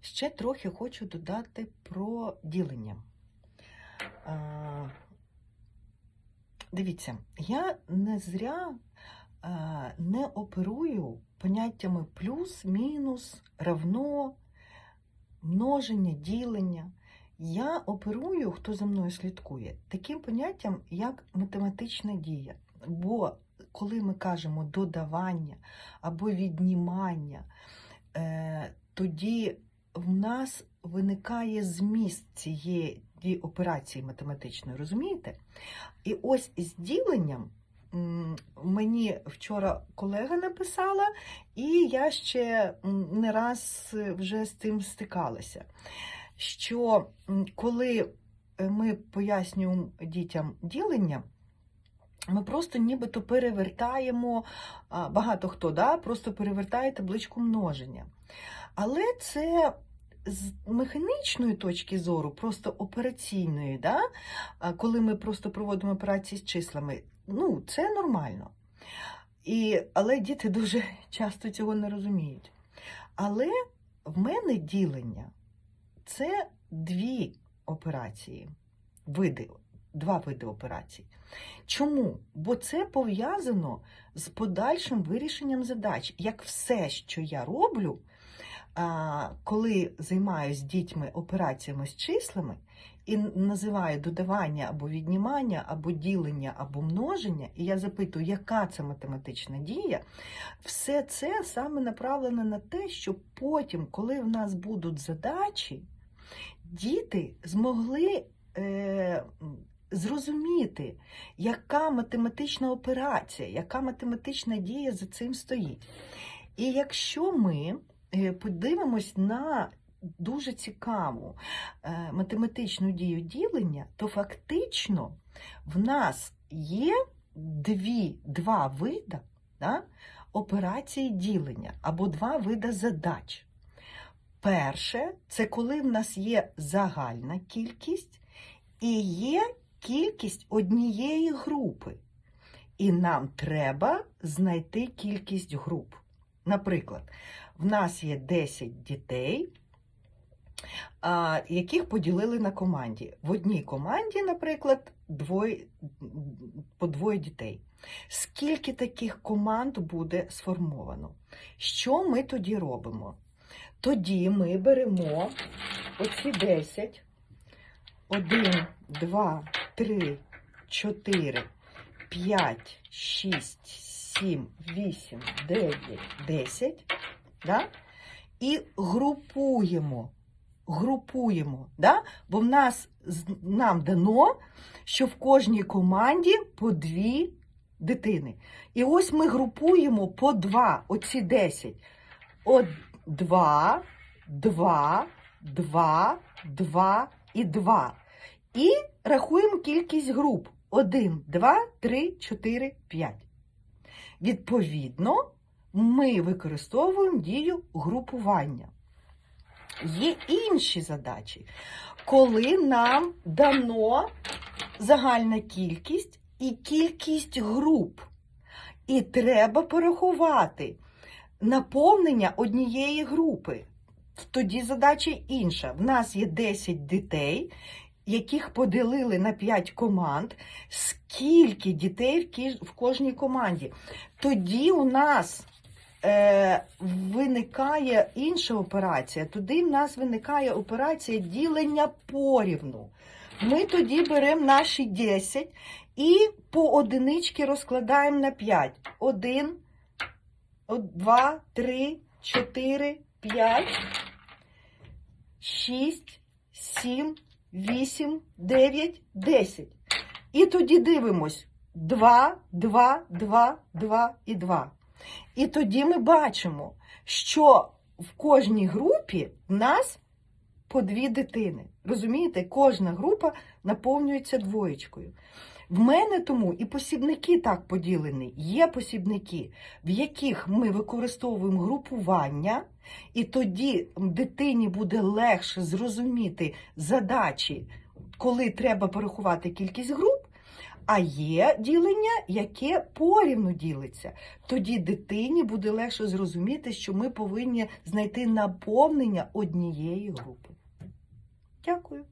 Ще трохи хочу додати про ділення. Дивіться, я не зря не оперую поняттями плюс, мінус, равно, множення, ділення. Я оперую, хто за мною слідкує, таким поняттям, як математична дія. Бо коли ми кажемо додавання або віднімання, е, тоді в нас виникає зміст цієї операції математичної, розумієте? І ось з діленням мені вчора колега написала, і я ще не раз вже з цим стикалася. Що коли е, ми пояснюємо дітям ділення, ми просто нібито перевертаємо, багато хто да, просто перевертає табличку множення. Але це з механічної точки зору, просто операційної, да, коли ми просто проводимо операції з числами, ну, це нормально. І, але діти дуже часто цього не розуміють. Але в мене ділення це дві операції, види, два види операцій. Чому? Бо це пов'язано з подальшим вирішенням задач. Як все, що я роблю, коли займаюся дітьми операціями з числами і називаю додавання або віднімання, або ділення, або множення, і я запитую, яка це математична дія, все це саме направлено на те, щоб потім, коли в нас будуть задачі, діти змогли. Е, Зрозуміти, яка математична операція, яка математична дія за цим стоїть. І якщо ми е, подивимось на дуже цікаву е, математичну дію ділення, то фактично в нас є дві, два вида да, операції ділення або два вида задач. Перше, це коли в нас є загальна кількість і є кількість однієї групи. І нам треба знайти кількість груп. Наприклад, в нас є 10 дітей, яких поділили на команді. В одній команді, наприклад, двоє, по двоє дітей. Скільки таких команд буде сформовано? Що ми тоді робимо? Тоді ми беремо оці 10, 1, 2, 3, 4, 5, 6, 7, 8, 9, 10, да? і групуємо. Групуємо, да? бо в нас нам дано, що в кожній команді по дві дитини. І ось ми групуємо по два, оці 10. От два, два, два, два і два. І рахуємо кількість груп. 1, 2, 3, 4, 5. Відповідно, ми використовуємо дію групування. Є інші задачі, коли нам дано загальна кількість і кількість груп. І треба порахувати наповнення однієї групи. Тоді задача інша. В нас є 10 дітей, яких поділили на 5 команд. Скільки дітей в кожній команді? Тоді у нас е, виникає інша операція. Тоді в нас виникає операція ділення порівну. Ми тоді беремо наші 10 і по одинички розкладаємо на 5. 1, 2, 3, 4, 5, 6, 7, 8, 9, 10. І тоді дивимось 2, 2, 2, 2 і 2. І тоді ми бачимо, що в кожній групі в нас по дві дитини. Розумієте, кожна група наповнюється двоєчкою. В мене тому і посібники так поділені. Є посібники, в яких ми використовуємо групування, і тоді дитині буде легше зрозуміти задачі, коли треба порахувати кількість груп. А є ділення, яке порівну ділиться. Тоді дитині буде легше зрозуміти, що ми повинні знайти наповнення однієї групи. Дякую.